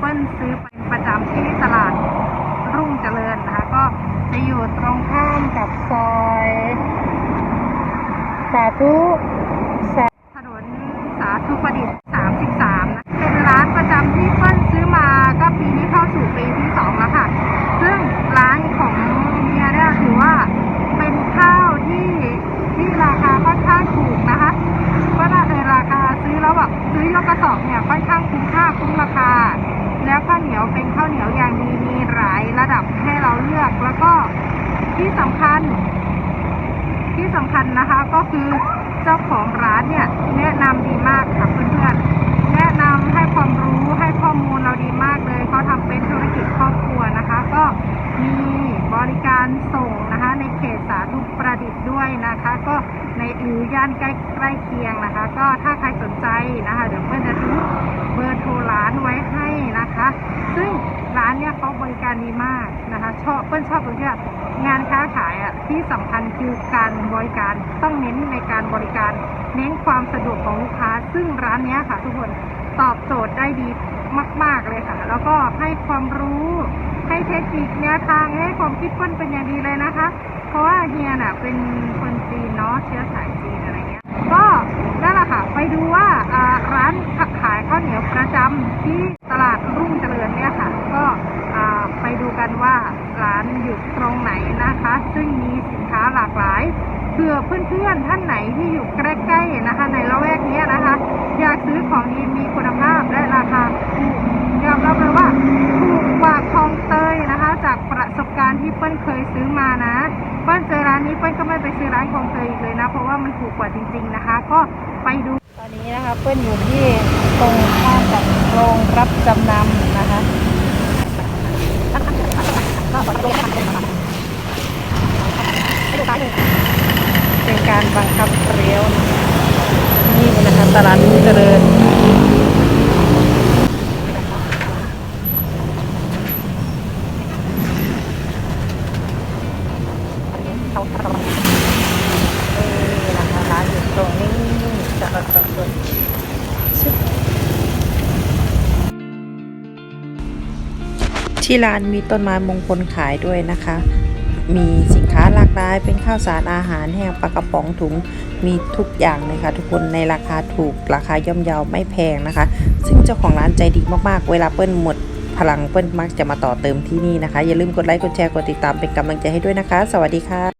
เปิ้ลซื้อเป็นประจำที่ตลาดรุ่งเจริญนะคะ ก็จะอยู่ตรงข้ามกับซอยสาธุสาถนนสาธุประดิษฐ์ 33นะเป็นร้านประจำที่เปิ้ลซื้อมาก็ปีนี้เข้าสู่ปีที่สองแล้วค่ะ ซึ่งร้านของเมียเนี่ยถือว่าเป็นข้าวที่ที่ราคาค่อนข้างถูกนะคะเพราะราคาซื้อแล้วแบบซื้อยกกระสอบเนี่ยค่อนข้างคุ้มค่าคุ้มราคา แล้วข้าวเหนียวเป็นข้าวเหนียวอย่างดีมีหลายระดับให้เราเลือกแล้วก็ที่สำคัญ ที่สำคัญนะคะก็คือเจ้าของร้านเนี่ยแนะนำดีมากค่ะเพื่อนๆแนะนำให้ความรู้ให้ข้อมูลเราดีมากเลยเขาทำเป็นธุรกิจครอบครัวนะคะ ก็มีบริการส่งนะคะในเขตสาธุประดิษฐ์ด้วยนะคะ ก็ในหรือย่านใกล้ใกล้เคียงนะคะ ก็ถ้าใครสนใจ บริการดีมากนะคะชอบเปิ้ลชอบตรงที่ว่างานค้าขายอะที่สำคัญคือการบริการต้องเน้นในการบริการ เน้นความสะดวกของลูกค้า ซึ่งร้านเนี้ยค่ะ ทุกคนตอบโจทย์ได้ดีมาก ๆเลยค่ะ แล้วก็ให้ความรู้ให้เทคนิคแนวทางให้ความคิดเปิ้ลเป็นอย่างดีเลยนะคะ เพราะว่าเฮียน่ะเป็นคนจีนเนาะเชื้อสายจีนอะไรเงี้ยก็นั่นแหละค่ะ ไปดูว่าอ่าร้านขายข้าวเหนียวประจำที่ตลาดรุ่งเจริญเนี่ยค่ะ ก็อ่าไปดูกันว่าร้านอยู่ตรงไหน นะคะซึ่งมีสินค้าหลากหลายเผื่อเพื่อนๆท่านไหนที่อยู่ใกล้ๆนะคะ ในละแวกนี้นะคะ อยากซื้อของดีมีคุณภาพและราคาถูกยอมรับเลยว่าถูกกว่าคลองเตยนะคะ จากประสบการณ์ที่เปิ้ลเคยซื้อมานะเปิ้ลเจอร้านนี้เปิ้ลก็ไม่ไปซื้อร้านคลองเตยอีกเลยนะ เพราะว่ามันถูกกว่าจริง ๆนะคะ ก็ไปดูตอนนี้นะคะเปิ้ลอยู่ที่ตรงข้ามกับโรงรับจำนำนะคะ เป็น การบังคับเลี้ยวนี่นะคะตลาดรุ่งเจริญนี่นะคะร้านอยู่ตรงนี้จะรสดชึบที่ร้านมีต้นไม้มงคลขายด้วยนะคะ มีสินค้าหลากหลาย เป็นข้าวสารอาหารแห้งปลากระป๋องถุงมีทุกอย่างเลยค่ะทุกคนในราคาถูกราคาย่อมเยาไม่แพงนะคะ ซึ่งเจ้าของร้านใจดีมากๆ เวลาเปิ้ลหมดพลังเปิ้ลมักจะมาต่อเติมที่นี่นะคะ อย่าลืมกดไลค์กดแชร์กดติดตามเป็นกำลังใจให้ด้วยนะคะ สวัสดีค่ะ